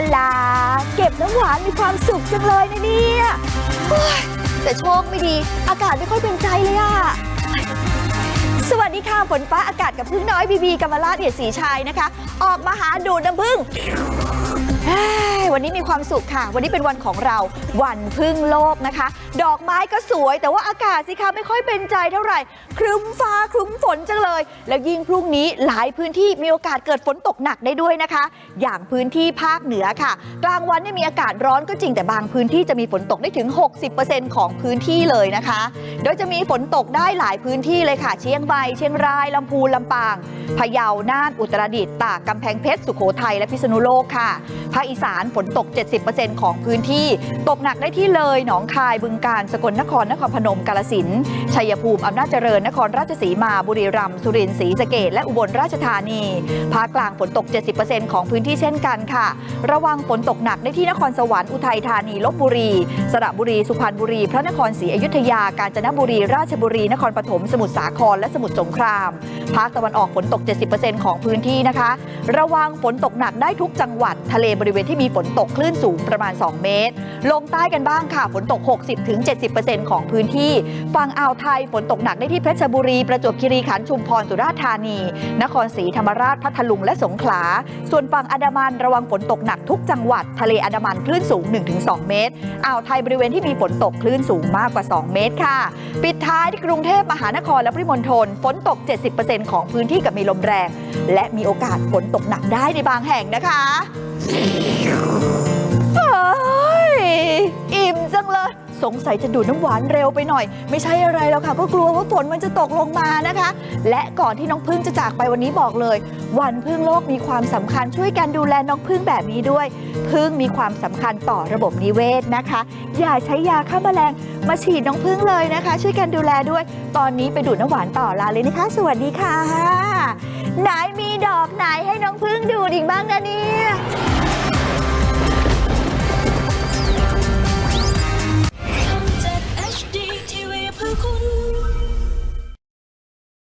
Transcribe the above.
ละลา เก็บน้ำหวานมีความสุขจังเลยนะเนี่ยแต่โชคไม่ดี อากาศไม่ค่อยเป็นใจเลยอะสวัสดีค่ะฝนฟ้าอากาศกับพึ่งน้อยบีบีกรรมราชเอียดสีชายนะคะ ออกมาหาดูดน้ำพึ่งวันนี้มีความสุขค่ะ วันนี้เป็นวันของเรา วันพึ่งโลกนะคะ ดอกไม้ก็สวย แต่ว่าอากาศสิคะไม่ค่อยเป็นใจเท่าไหร่ ครึ้มฟ้าครึ้มฝนจังเลย แล้วยิ่งพรุ่งนี้หลายพื้นที่มีโอกาสเกิดฝนตกหนักได้ด้วยนะคะ อย่างพื้นที่ภาคเหนือค่ะ กลางวันเนี่ยมีอากาศร้อนก็จริงแต่บางพื้นที่จะมีฝนตกได้ถึง 60%ของพื้นที่เลยนะคะ โดยจะมีฝนตกได้หลายพื้นที่เลยค่ะ เชียงใหม่เชียงรายลำพูนลำปางพะเยาน่านอุตรดิตถ์ตากกำแพงเพชรสุโขทัยและพิษณุโลกค่ะภาคอีสานฝนตก 70%ของพื้นที่ ตกหนักได้ที่เลย หนองคาย บึงกาฬ สกลนคร นครพนม กาลสินชัยภูมิ อำนาจเจริญ นครราชสีมา บุรีรัมย์ สุรินทร์ ศรีสะเกษและอุบลราชธานี ภาคกลางฝนตก 70%ของพื้นที่เช่นกันค่ะ ระวังฝนตกหนักได้ที่นครสวรรค์ อุทัยธานี ลบบุรี สระบุรี สุพรรณบุรี พระนครศรีอยุธยา กาญจนบุรี ราชบุรี นครปฐม สมุทรสาคร และสมุทรสงคราม ภาคตะวันออกฝนตก 70%ของพื้นที่นะคะ ระวังฝนตกหนักได้ทุกจังหวัด ทะเลบริเวณที่มีฝนตกคลื่นสูงประมาณ 2 เมตร ลงใต้กันบ้างค่ะ ฝนตก 60-70%ของพื้นที่ ฝั่งอ่าวไทยฝนตกหนักได้ที่เพชรบุรี ประจวบคีรีขันธ์ชุมพรสุราษฎร์ธานี นครศรีธรรมราชพัทลุงและสงขลา ส่วนฝั่งอันดามันระวังฝนตกหนักทุกจังหวัด ทะเลอันดามันคลื่นสูง 1-2 เมตร อ่าวไทยบริเวณที่มีฝนตกคลื่นสูงมากกว่า 2 เมตรค่ะ ปิดท้ายที่กรุงเทพมหานครและปริมณฑลฝนตก 70%ของพื้นที่กับมีลมแรง และมีโอกาสฝนตกหนักได้ในบางแห่งนะคะอิ่มจังเลย สงสัยจะดูดน้ำหวานเร็วไปหน่อย ไม่ใช่อะไรแล้วค่ะ ก็กลัวว่าฝนมันจะตกลงมานะคะ และก่อนที่น้องพึ่งจะจากไปวันนี้บอกเลย วันพึ่งโลกมีความสำคัญช่วยกันดูแลน้องพึ่งแบบนี้ด้วย พึ่งมีความสำคัญต่อระบบนิเวศนะคะ อย่าใช้ยาฆ่าแมลงมาฉีดน้องพึ่งเลยนะคะ ช่วยกันดูแลด้วย ตอนนี้ไปดูดน้ำหวานต่อลาเลยนะคะ สวัสดีค่ะ ไหนมีดอกไหนให้น้องพึ่งดูดอีกบ้างนะเนี่ย